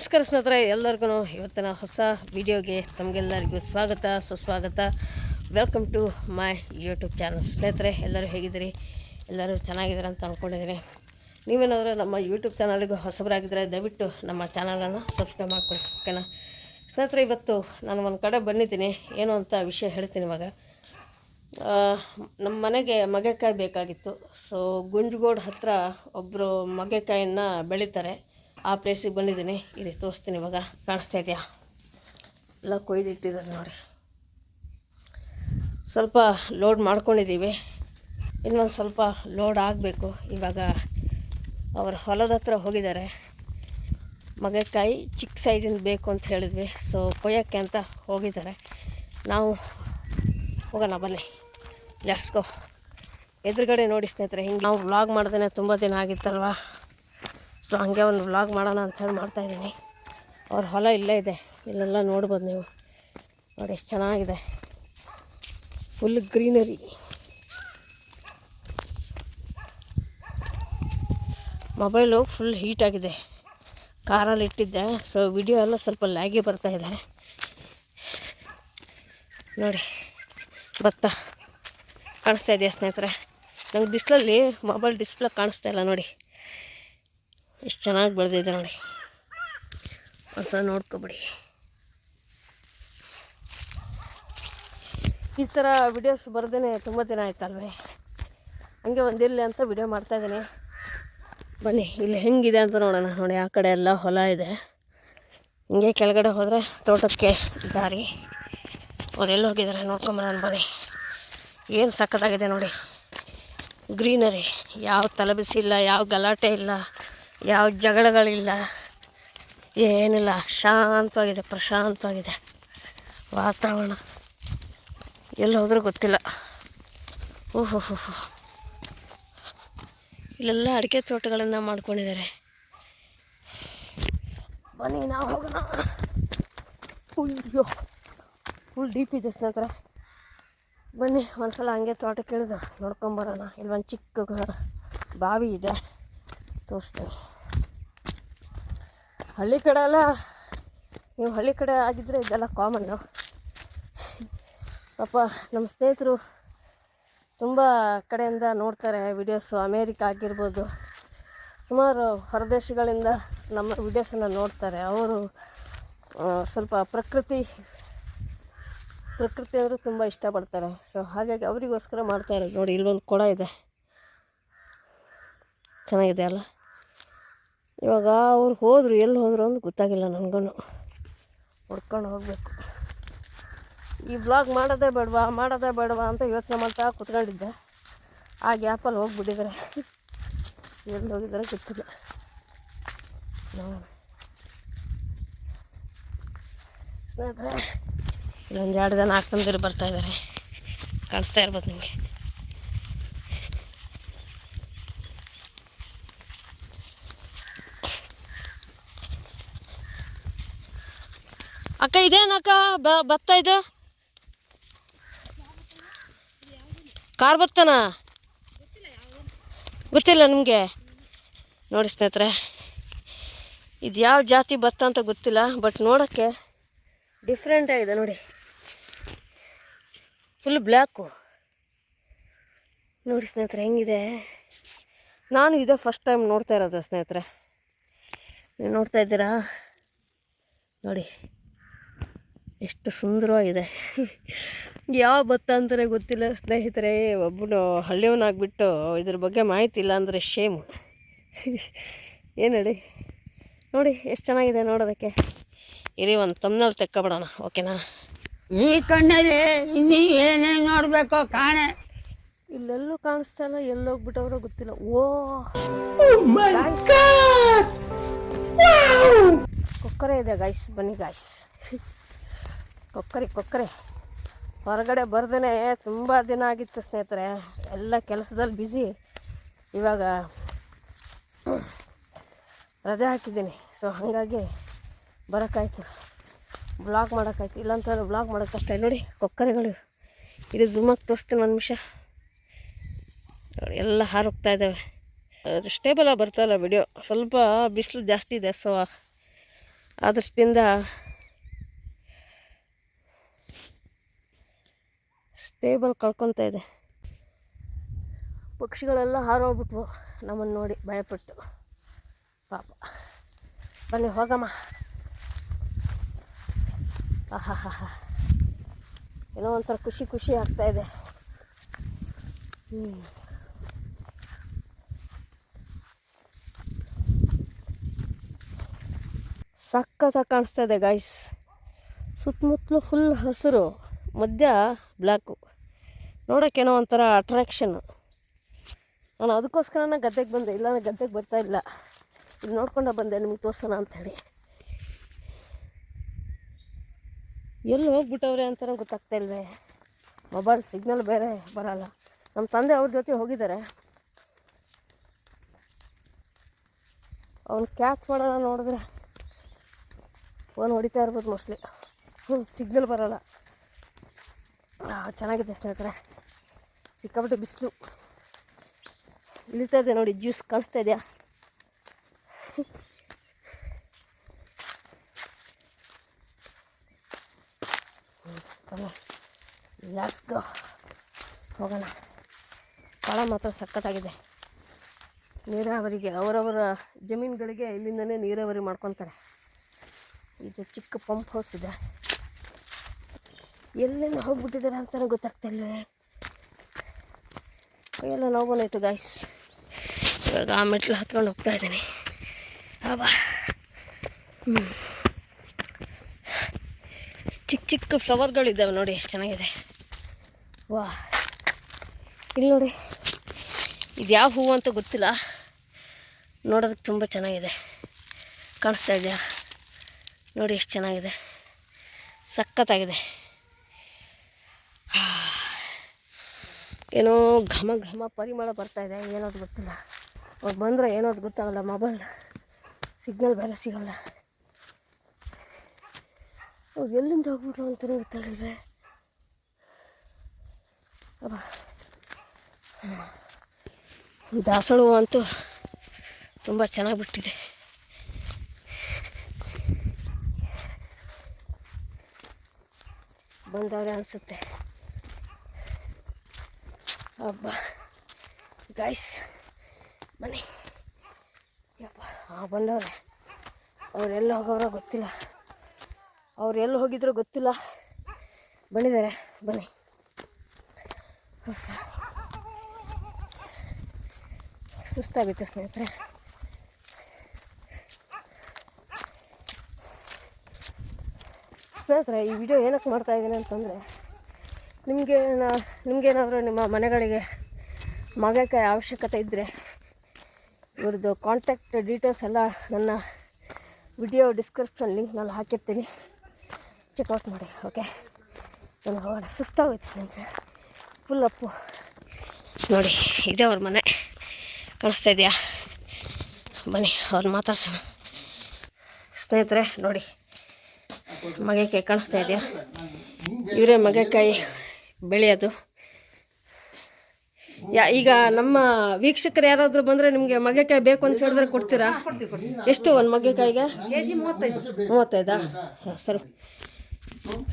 ನಮಸ್ಕಾರ ಸ್ನೇಹಿತರೆ, ಎಲ್ಲರಿಗೂ ಇವತ್ತಿನ ಹೊಸ ವಿಡಿಯೋಗೆ ತಮಗೆಲ್ಲರಿಗೂ ಸ್ವಾಗತ, ಸುಸ್ವಾಗತ. Welcome to my YouTube channel ಸ್ನೇಹಿತರೆ, ಎಲ್ಲರೂ ಹೇಗಿದ್ದೀರಿ? ಎಲ್ಲರೂ ಚೆನ್ನಾಗಿದ್ದೀರ ಅಂತ ಅಂದ್ಕೊಂಡಿದ್ದೀನಿ ನೀವೇನಾದರೂ ನಮ್ಮ ಯೂಟ್ಯೂಬ್ ಚಾನಲಿಗೂ ಹೊಸಬರಾಗಿದ್ದರೆ ದಯವಿಟ್ಟು ನಮ್ಮ ಚಾನಲನ್ನು ಸಬ್ಸ್ಕ್ರೈಬ್ ಮಾಡ್ಕೊಳ್ಳಿ ಓಕೆನಾ ಸ್ನೇಹಿತರೆ, ಇವತ್ತು ನಾನು ಒಂದು ಕಡೆ ಬಂದಿದ್ದೀನಿ. ಏನು ಅಂತ ವಿಷಯ ಹೇಳ್ತೀನಿ ಇವಾಗ. ನಮ್ಮ ಮನೆಗೆ ಮಗೆಕಾಯಿ ಬೇಕಾಗಿತ್ತು. ಸೊ ಗುಂಜ್ಗೋಡ್ ಹತ್ತಿರ ಒಬ್ಬರು ಮಗೆಕಾಯನ್ನು ಬೆಳೀತಾರೆ. ಆ ಪ್ಲೇಸಿಗೆ ಬಂದಿದ್ದೀನಿ. ಇಲ್ಲಿ ತೋರಿಸ್ತೀನಿ ಇವಾಗ. ಕಾಣಿಸ್ತಾ ಇದೆಯಾ? ಎಲ್ಲ ಕೊಯ್ದಿಟ್ಟಿದ್ದಾರೆ ನೋಡಿ ಸ್ವಲ್ಪ ಲೋಡ್ ಮಾಡ್ಕೊಂಡಿದ್ದೀವಿ. ಇನ್ನೊಂದು ಸ್ವಲ್ಪ ಲೋಡ್ ಆಗಬೇಕು. ಇವಾಗ ಅವ್ರ ಹೊಲದ ಹತ್ರ ಹೋಗಿದ್ದಾರೆ. ಮಗಕಾಯಿ ಚಿಕ್ಕ ಸೈಜಿಂದ ಬೇಕು ಅಂತ ಹೇಳಿದ್ವಿ. ಸೊ ಕೊಯ್ಯೋಕ್ಕೆ ಅಂತ ಹೋಗಿದ್ದಾರೆ. ನಾವು ಹೋಗೋಣ, ಬನ್ನಿ. ಲೆಟ್ಸ್ ಗೋ ಎದುರುಗಡೆ ನೋಡಿ ಸ್ನೇಹಿತರೆ, ಹಿಂಗೆ ನಾವು ವ್ಲಾಗ್ ಮಾಡ್ದೇ ತುಂಬ ದಿನ ಆಗಿತ್ತಲ್ವ? ಸೊ ಹಾಗೆ ಒಂದು ವ್ಲಾಗ್ ಮಾಡೋಣ ಅಂಥೇಳಿ ಮಾಡ್ತಾಯಿದ್ದೀನಿ ಅವ್ರ ಹೊಲ ಇಲ್ಲೇ ಇದೆ. ಇಲ್ಲೆಲ್ಲ ನೋಡ್ಬೋದು ನೀವು. ನೋಡಿ ಎಷ್ಟು ಚೆನ್ನಾಗಿದೆ. Full greenery mobile full heat ಆಗಿದೆ. ಕಾರಲ್ಲಿ ಇಟ್ಟಿದ್ದೆ. ಸೊ ವಿಡಿಯೋ ಎಲ್ಲ ಸ್ವಲ್ಪ ಲ್ಯಾಗಿ ಇದೆ. ನೋಡಿ, ಭತ್ತ ಕಾಣಿಸ್ತಾ ಇದೆಯಾ ಸ್ನೇಹಿತರೆ? ನಂಗೆ ಬಿಸಿಲಲ್ಲಿ ಮೊಬೈಲ್ ಡಿಸ್ಪ್ಲೇ ಕಾಣಿಸ್ತಾ ಇಲ್ಲ ನೋಡಿ. ಎಷ್ಟು ಚೆನ್ನಾಗಿ ಬೆಳೆದಿದೆ ನೋಡಿ. ಒಂದ್ಸಲ ನೋಡ್ಕೊಬಿಡಿ. ಈ ಥರ ವಿಡಿಯೋಸ್ ಬರ್ದೇ ತುಂಬ ದಿನ ಆಯ್ತಲ್ವೇ? ಹಂಗೆ ಒಂದಿರಲಿ ಅಂತ ವಿಡಿಯೋ ಮಾಡ್ತಾಯಿದ್ದೀನಿ ಬನ್ನಿ, ಇಲ್ಲಿ ಹೆಂಗಿದೆ ಅಂತ ನೋಡೋಣ. ನೋಡಿ, ಆ ಕಡೆ ಎಲ್ಲ ಹೊಲ ಇದೆ. ಹಿಂಗೆ ಕೆಳಗಡೆ ಹೋದರೆ ತೋಟಕ್ಕೆ ದಾರಿ. ಅವರೆಲ್ಲ ಹೋಗಿದ್ದಾರೆ ನೋಡ್ಕೊಂಬರೋಣ ಬನ್ನಿ. ಏನು ಸಕ್ಕತ್ತಾಗಿದೆ ನೋಡಿ. ಗ್ರೀನರಿ ಯಾವ ತಲೆಬಿಸಿ ಇಲ್ಲ ಯಾವ ಗಲಾಟೆ ಇಲ್ಲ. ಯಾವ ಜಗಳಗಳಿಲ್ಲ. ಏನಿಲ್ಲ, ಶಾಂತವಾಗಿದೆ, ಪ್ರಶಾಂತವಾಗಿದೆ ವಾತಾವರಣ. ಎಲ್ಲಿ ಹೋದ್ರೂ ಗೊತ್ತಿಲ್ಲ. ಓಹೋ ಹೋ ಇಲ್ಲೆಲ್ಲ ಅಡಿಕೆ ತೋಟಗಳನ್ನು ಮಾಡ್ಕೊಂಡಿದ್ದಾರೆ. ಬನ್ನಿ, ನಾವು ಹೋಗೋಣ. ಅಯ್ಯೋ ಫುಲ್ ಡೀಪ್ ಇದೆ ಸ್ನೇಹಿತರೆ. ಬನ್ನಿ, ಒಂದ್ಸಲ ಹಂಗೆ ತೋಟಕ್ಕೆ ಇಳಿದು ನೋಡ್ಕೊಂಬರೋಣ ಇಲ್ಲಿ ಒಂದು ಚಿಕ್ಕ ಬಾವಿ ಇದೆ. ತೋರಿಸ್ತೀನಿ. ಹಳ್ಳಿ ಕಡೆ ಎಲ್ಲ ನೀವು ಹಳ್ಳಿ ಕಡೆ ಆಗಿದ್ದರೆ ಇದೆಲ್ಲ ಕಾಮನ್ನು ಪಾಪ ನಮ್ಮ ಸ್ನೇಹಿತರು ತುಂಬ ಕಡೆಯಿಂದ ನೋಡ್ತಾರೆ ವಿಡಿಯೋಸು ಅಮೇರಿಕ ಆಗಿರ್ಬೋದು, ಸುಮಾರು ಹೊರದೇಶಗಳಿಂದ ನಮ್ಮ ವಿಡಿಯೋಸನ್ನು ನೋಡ್ತಾರೆ. ಅವರು ಸ್ವಲ್ಪ ಪ್ರಕೃತಿ ಪ್ರಕೃತಿ ಅಂದರೆ ತುಂಬ ಇಷ್ಟಪಡ್ತಾರೆ. ಸೊ ಹಾಗಾಗಿ ಅವರಿಗೋಸ್ಕರ ಮಾಡ್ತಾ ಇರೋದು ನೋಡಿ, ಇಲ್ಲೊಂದು ಕೊಡ ಇದೆ. ಚೆನ್ನಾಗಿದೆ ಅಲ್ಲ? ಇವಾಗ ಅವ್ರು ಹೋದರು, ಎಲ್ಲಿ ಹೋದರು ಅಂತ ಗೊತ್ತಾಗಿಲ್ಲ ನನಗೂ ಹುಡ್ಕೊಂಡು ಹೋಗಬೇಕು. ಈ ಬ್ಲಾಗ್ ಮಾಡೋದೇ ಬೇಡವಾ ಮಾಡೋದೇ ಬೇಡವಾ ಅಂತ ಯೋಚನೆ ಮಾಡ್ತಾ ಕುತ್ಕೊಂಡಿದ್ದೆ. ಆ ಗ್ಯಾಪಲ್ಲಿ ಹೋಗ್ಬಿಟ್ಟಿದ್ದಾರೆ. ಎಲ್ಲಿ ಹೋಗಿದ್ದಾರೆ ಗೊತ್ತಿಲ್ಲ. ಸ್ನೇಹಿತರೆ, ಇಲ್ಲೊಂದು ಎರಡು ಜನ ಹಾಕ್ತಂದಿರು ಬರ್ತಾ ಇದ್ದಾರೆ. ಕಾಣಿಸ್ತಾ ಇರ್ಬೋದು ನಿಮಗೆ. ಇದೇನಕ್ಕ ಭತ್ತ ಇದು? ಕಾರ್ ಭತ್ತನಾ ಗೊತ್ತಿಲ್ಲ ನಿಮಗೆ? ನೋಡಿ ಸ್ನೇಹಿತರೆ, ಇದು ಯಾವ ಜಾತಿ ಭತ್ತ ಅಂತ ಗೊತ್ತಿಲ್ಲ ಬಟ್ ನೋಡೋಕ್ಕೆ ಡಿಫ್ರೆಂಟ್ ಆಗಿದೆ ನೋಡಿ. ಫುಲ್ ಬ್ಲ್ಯಾಕು ನೋಡಿ ಸ್ನೇಹಿತರೆ, ಹೆಂಗಿದೆ? ನಾನು ಇದೇ ಫಸ್ಟ್ ಟೈಮ್ ನೋಡ್ತಾ ಇರೋದು ಸ್ನೇಹಿತರೆ. ನೀವು ನೋಡ್ತಾ ಇದ್ದೀರಾ? ನೋಡಿ. ಎಷ್ಟು ಸುಂದರವಾಗಿದೆ. ಯಾವ ಭತ್ತ ಅಂತಲೇ ಗೊತ್ತಿಲ್ಲ ಸ್ನೇಹಿತರೆ ಒಬ್ಬನು ಹಳ್ಳಿಯವನಾಗ್ಬಿಟ್ಟು ಇದ್ರ ಬಗ್ಗೆ ಮಾಹಿತಿ ಇಲ್ಲ ಅಂದರೆ ಶೇಮು ಏನು ಹೇಳಿ? ನೋಡಿ ಎಷ್ಟು ಚೆನ್ನಾಗಿದೆ ನೋಡೋದಕ್ಕೆ. ಇರಿ ಒಂದು ತಮ್ಮನಲ್ಲಿ ತೆಕ್ಕೊಬಿಡೋಣ ಓಕೆನಾ ಈ ಕಣ್ಣಲ್ಲಿ ಇನ್ನೀ ಏನೇನು ನೋಡಬೇಕು ಕಾಣೆ. ಇಲ್ಲೆಲ್ಲೂ ಕಾಣಿಸ್ತಾ ಇಲ್ಲ ಎಲ್ಲೋಗ್ಬಿಟ್ಟವ್ರು ಗೊತ್ತಿಲ್ಲ. ಓ! ಕೊಕ್ಕರೆ ಇದೆ ಗಾಯ್ಸ್ ಬನ್ನಿ ಗಾಯ್ಸ್ ಕೊಕ್ಕರೆ ಕೊಕ್ಕರೆ. ಹೊರಗಡೆ ಬರ್ದೇ ತುಂಬ ದಿನ ಆಗಿತ್ತು ಸ್ನೇಹಿತರೆ. ಎಲ್ಲ ಕೆಲಸದಲ್ಲಿ ಬ್ಯುಸಿ ಇವಾಗ ರಜೆ ಹಾಕಿದ್ದೀನಿ. ಸೊ ಹಾಗಾಗಿ ಬರೋಕ್ಕಾಯ್ತು. ಬ್ಲಾಗ್ ಮಾಡೋಕ್ಕಾಯ್ತು. ಇಲ್ಲಾಂತಂದ್ರೆ ಬ್ಲಾಗ್ ಮಾಡೋಕ್ಕೆ ನೋಡಿ, ಕೊಕ್ಕರೆಗಳು. ಇದು ಝೂಮಾಗಿ ತೋರಿಸ್ತೀನಿ ಒಂದು ನಿಮಿಷ. ಎಲ್ಲ ಹಾರೋಗ್ತಾ ಇದ್ದಾವೆ ಸ್ಟೇಬಲಾಗಿ ಬರ್ತಾಯಿಲ್ಲ ವಿಡಿಯೋ ಸ್ವಲ್ಪ ಬಿಸಿಲು ಜಾಸ್ತಿ ಇದೆ ಸೊ ಆ ಸ್ಟೇಬಲ್ ಕಳ್ಕೊತಾ ಇದೆ. ಪಕ್ಷಿಗಳೆಲ್ಲ ಹಾರೋಗ್ಬಿಟ್ವು. ನಮ್ಮನ್ನು ನೋಡಿ ಭಯಪಟ್ಟು. ಪಾಪ. ಬನ್ನಿ, ಹೋಗಮ್ಮ. ಆಹಾ ಏನೋ ಒಂಥರ ಖುಷಿ ಖುಷಿ ಆಗ್ತಾ ಇದೆ. ಹ್ಞೂ ಸಖತ್ತಾಗಿ ಕಾಣಿಸ್ತಾ ಇದೆ ಗಾಯ್ಸ್ ಸುತ್ತಮುತ್ತಲು ಫುಲ್ ಹಸಿರು. ಮಧ್ಯ ಬ್ಲ್ಯಾಕು ನೋಡೋಕ್ಕೇನೋ ಒಂಥರ ಅಟ್ರಾಕ್ಷನ್ನು ನಾನು ಅದಕ್ಕೋಸ್ಕರನೇ ಗದ್ದೆಗೆ ಬಂದೆ ಇಲ್ಲಾಂದ್ರೆ ಗದ್ದೆಗೆ ಬರ್ತಾ ಇಲ್ಲ. ಇಲ್ಲಿ ನೋಡ್ಕೊಂಡೆ ಬಂದೆ, ನಿಮಗೆ ತೋರ್ಸೋಣ ಅಂಥೇಳಿ ಎಲ್ಲಿ ಹೋಗ್ಬಿಟ್ಟವ್ರೆ ಅಂತ ಗೊತ್ತಾಗ್ತಾ ಇಲ್ವೇ? ಮೊಬೈಲ್ ಸಿಗ್ನಲ್ ಬೇರೆ ಬರಲ್ಲ. ನಮ್ಮ ತಂದೆ ಅವ್ರ ಜೊತೆ ಹೋಗಿದ್ದಾರೆ. ಅವ್ನು ಕ್ಯಾಚ್ ಮಾಡೋಣ ನೋಡಿದ್ರೆ ಫೋನ್ ಹೊಡಿತಾ ಇರ್ಬೋದು ಮೋಸ್ಟ್ಲಿ ಸಿಗ್ನಲ್ ಬರೋಲ್ಲ. ಚೆನ್ನಾಗಿದೆ ಸ್ನೇಹಿತರೆ. ಸಿಕ್ಕಾಬಿಟ್ಟು ಬಿಸಿಲು. ಇಳಿತಾ ಇದೆ ನೋಡಿ, ಜ್ಯೂಸ್ ಕಾಣಿಸ್ತಾ ಇದೆಯಾ? ಲಾಸ್ ಗೋ ಹೋಗೋಣ. ಕಳ ಮಾತ್ರ ಸಖತ್ತಾಗಿದೆ. ನೀರಾವರಿಗೆ, ಅವರವರ ಜಮೀನುಗಳಿಗೆ ಇಲ್ಲಿಂದನೇ ನೀರಾವರಿ ಮಾಡ್ಕೊತಾರೆ. ಇದು ಚಿಕ್ಕ ಪಂಪ್ ಹೌಸ್ ಇದೆ. ಎಲ್ಲಿಂದ ಹೋಗ್ಬಿಟ್ಟಿದ್ದಾರೆ ಗೊತ್ತಾಗ್ತಾ ಇಲ್ವೇ? ಎಲ್ಲ ನೋವು ಬಂದಾಯ್ತು ಗಾಯ್ಸ್ ಇವಾಗ ಆ ಮೆಟ್ಲು ಹತ್ಕೊಂಡು ಹೋಗ್ತಾ ಇದ್ದೀನಿ. ಅಬ್ಬಾ ಹ್ಞೂ ಚಿಕ್ಕ ಚಿಕ್ಕ ಫ್ಲವರ್ಗಳಿದ್ದಾವೆ ನೋಡಿ, ಎಷ್ಟು ಚೆನ್ನಾಗಿದೆ. ವಾ. ಇಲ್ಲಿ ನೋಡಿ. ಇದು ಯಾವ ಹೂವು ಅಂತ ಗೊತ್ತಿಲ್ಲ. ನೋಡೋದಕ್ಕೆ ತುಂಬ ಚೆನ್ನಾಗಿದೆ. ಕಾಣಿಸ್ತಾ ಇದೆಯಾ? ನೋಡಿ, ಎಷ್ಟು ಚೆನ್ನಾಗಿದೆ. ಸಖತ್ತಾಗಿದೆ. ಏನೋ ಘಮ ಘಮ ಪರಿಮಳ ಬರ್ತಾ ಇದೆ, ಏನೋದು ಗೊತ್ತಿಲ್ಲ. ಅವ್ರು ಬಂದರೆ ಏನೋದು ಗೊತ್ತಾಗಲ್ಲ ಮೊಬೈಲ್ ಸಿಗ್ನಲ್ ಬೇರೆ ಸಿಗಲ್ಲ. ಅವ್ರು ಎಲ್ಲಿಂದ ಹೋಗ್ಬಿಟ್ರು ಅಂತಲೂ ಗೊತ್ತಾಗಲ್ವೇ. ಅಬ್ಬ. ದಾಸವಾಳ ಹೂವು ಅಂತೂ ತುಂಬ ಚೆನ್ನಾಗಿ ಬಿಟ್ಟಿದೆ. ಬಂದವ್ರೆ ಅನಿಸುತ್ತೆ. ಹಬ್ಬ ಗಾಯ್ಸ್ ಬನ್ನಿ. ಯಪ್ಪ, ಆ ಬಂದವ್ರೆ. ಅವರೆಲ್ಲ ಹೋಗೋರ ಗೊತ್ತಿಲ್ಲ. ಅವ್ರು ಎಲ್ಲಿ ಹೋಗಿದ್ರೋ ಗೊತ್ತಿಲ್ಲ. ಬಂದಿದ್ದಾರೆ, ಬನ್ನಿ. ಸುಸ್ತಾಗಿತ್ತು ಸ್ನೇಹಿತರೆ. ಸ್ನೇಹಿತರೆ, ಈ ವಿಡಿಯೋ ಏನಕ್ಕೆ ಮಾಡ್ತಾ ಇದ್ದೀನಿ ಅಂತಂದರೆ ನಿಮಗೆ ನಿಮಗೇನಾದ್ರು ನಿಮ್ಮ ಮನೆಗಳಿಗೆ ಮಗಕಾಯಿ ಅವಶ್ಯಕತೆ ಇದ್ದರೆ ಇವ್ರದ್ದು ಕಾಂಟ್ಯಾಕ್ಟ್ ಡೀಟೇಲ್ಸ್ ಎಲ್ಲ ನನ್ನ ವಿಡಿಯೋ ಡಿಸ್ಕ್ರಿಪ್ಷನ್ ಲಿಂಕ್ನಲ್ಲಿ ಹಾಕಿರ್ತೀನಿ. ಚೆಕ್ಔಟ್ ಮಾಡಿ ಓಕೆ ನಾನು ಹೋಗೋಣ ಸುಸ್ತಾಗೋಯ್ತು ಸೈನ್ಸ್ ಫುಲ್ ಅಪ್ಪು ನೋಡಿ, ಇದೆ ಅವ್ರ ಮನೆ. ಕಾಣಿಸ್ತಾ ಇದೆಯಾ? ಬನ್ನಿ, ಅವ್ರು ಮಾತಾಡ್ಸೋಣ. ಸ್ನೇಹಿತರೆ, ನೋಡಿ ಮಗಕಾಯಿ ಕಾಣಿಸ್ತಾ ಇದೆಯಾ? ಇವರೇ ಮಗಕಾಯಿ ಬೆಳೆಯೋದು. ಯಾ ಈಗ ನಮ್ಮ ವೀಕ್ಷಕರು ಯಾರಾದರೂ ಬಂದರೆ ನಿಮಗೆ ಮಗೆಕಾಯಿ ಬೇಕು ಅಂತ ಹೇಳಿದ್ರೆ ಕೊಡ್ತೀರಾ? ಎಷ್ಟು ಒಂದು ಮೂವತ್ತೈದು. ಮೂವತ್ತೈದಾ? ಹಾಂ ಸರಿ.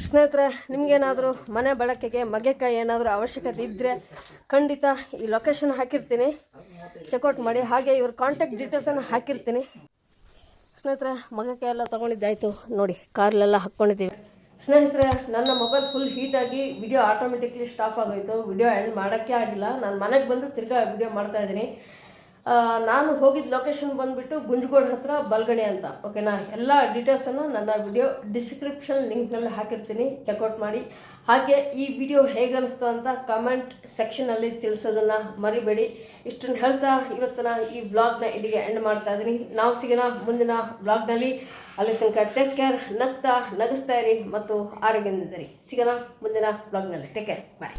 ಸ್ನೇಹಿತರೆ ನಿಮಗೇನಾದರೂ ಮನೆ ಬಳಕೆಗೆ ಮಗೆಕಾಯಿ ಏನಾದರೂ ಅವಶ್ಯಕತೆ ಇದ್ದರೆ ಖಂಡಿತ ಈ ಲೊಕೇಶನ್ ಹಾಕಿರ್ತೀನಿ. ಚೆಕ್ಔಟ್ ಮಾಡಿ ಹಾಗೆ ಇವ್ರ ಕಾಂಟ್ಯಾಕ್ಟ್ ಡೀಟೇಲ್ಸನ್ನು ಹಾಕಿರ್ತೀನಿ. ಸ್ನೇಹಿತರೆ ಮಗೆಕಾಯಿ ಎಲ್ಲ ತೊಗೊಂಡಿದ್ದಾಯಿತು. ನೋಡಿ ಕಾರ್ಲೆಲ್ಲ ಹಾಕ್ಕೊಂಡಿದ್ದೀವಿ ಸ್ನೇಹಿತರೆ ನನ್ನ ಮೊಬೈಲ್ ಫುಲ್ ಹೀಟಾಗಿ ವಿಡಿಯೋ ಆಟೋಮೆಟಿಕ್ಲಿ ಸ್ಟಾಪ್ ಆಗೋಯ್ತು. ವಿಡಿಯೋ ಎಂಡ್ ಮಾಡೋಕ್ಕೆ ಆಗಿಲ್ಲ. ನಾನು ಮನೆಗೆ ಬಂದು ತಿರ್ಗಾ ವಿಡಿಯೋ ಮಾಡ್ತಾ ಇದ್ದೀನಿ. ಆ, ನಾನು ಹೋಗಿದ್ದ ಲೊಕೇಶನ್ ಬಂದುಬಿಟ್ಟು ಗುಂಜಗೋಡ್ ಹತ್ರ ಬಲ್ಗಣಿ ಅಂತ. ಓಕೆನಾ ಎಲ್ಲ ಡೀಟೇಲ್ಸನ್ನು ನನ್ನ ವಿಡಿಯೋ ಡಿಸ್ಕ್ರಿಪ್ಷನ್ ಲಿಂಕ್ನಲ್ಲಿ ಹಾಕಿರ್ತೀನಿ. ಚೆಕ್ಔಟ್ ಮಾಡಿ. ಹಾಗೆ ಈ ವಿಡಿಯೋ ಹೇಗೆ ಅನಿಸ್ತು ಅಂತ ಕಮೆಂಟ್ ಸೆಕ್ಷನಲ್ಲಿ ತಿಳಿಸೋದನ್ನು ಮರಿಬೇಡಿ. ಇಷ್ಟನ್ನು ಹೇಳ್ತಾ ಇವತ್ತಿನ ಈ ವ್ಲಾಗ್ನ ಇಲ್ಲಿಗೆ ಎಂಡ್ ಮಾಡ್ತಾ ಇದ್ದೀನಿ ನಾವು ಸಿಗೋಣ ಮುಂದಿನ ವ್ಲಾಗ್ನಲ್ಲಿ ಅಲ್ಲಿ ತನಕ ಟೇಕ್ ಕೇರ್ ನಗ್ತಾ, ನಗಿಸ್ತಾ ಇರಿ ಮತ್ತು ಆರೋಗ್ಯದಿಂದಿರಿ ಸಿಗೋಣ ಮುಂದಿನ ವ್ಲಾಗ್ನಲ್ಲಿ ಟೇಕ್ ಕೇರ್ ಬಾಯ್